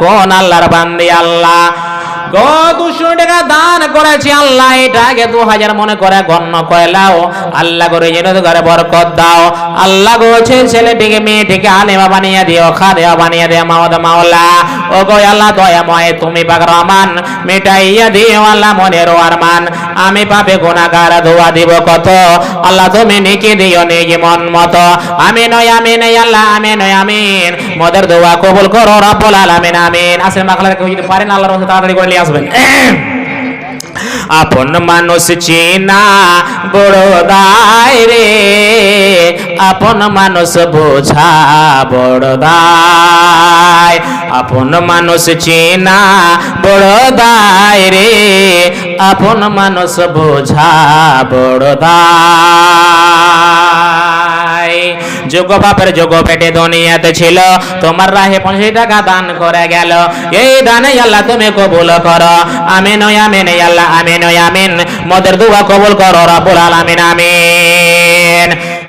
কোন আল্লাহর বান্দে আল্লাহ। দুশো টাকা দান করেছি আল্লাহ এটাকে দু হাজার মনে করে গণ্য করে লাও। আল্লাহ করে যেন ঘরে বরকত দাও। আল্লাহ গো ছেলেটিকে, মেয়েটিকে আলেমা বানিয়ে দিও খাদেয়া বানিয়ে মাওলা। ও আল্লাহ দয়াময়, তুমি পাক রহমান, মিটাইয়া দিও আল্লাহ মনের আরমান আমি পাবে গুনাহগার, দোয়া দিব কত? আল্লাহ তুমি নেকি দিও নেকি মন মতো। আমি নয়, আমি নেই আল্লাহ, আমি নয়, আমিন। মদের দোয়া কবুল করো, রব্বুল আলামিন, আমিন। আসেন মাখলার কেউ যদি পারেন আল্লাহর তাড়াতাড়ি করে আসবেন আপন মানুষ চিনা বড় দায় রে আপন মানুষ বোঝা বড় দায় আপন মানুষ চিনা বড় দায় রে আপন মানুষ বোঝা বড় দায় যোগ বাপের যোগ পেটে দুনিয়াতে ছিল। তোমার রাহে পঁচিশ টাকা দান করে গেল। এই দানে আল্লাহ তুমি কবুল করো। আমিন আমিন আল্লাহ আমিন আমিন। মদের দুয়া কবুল করো রাবুল আলামিন, আমিন।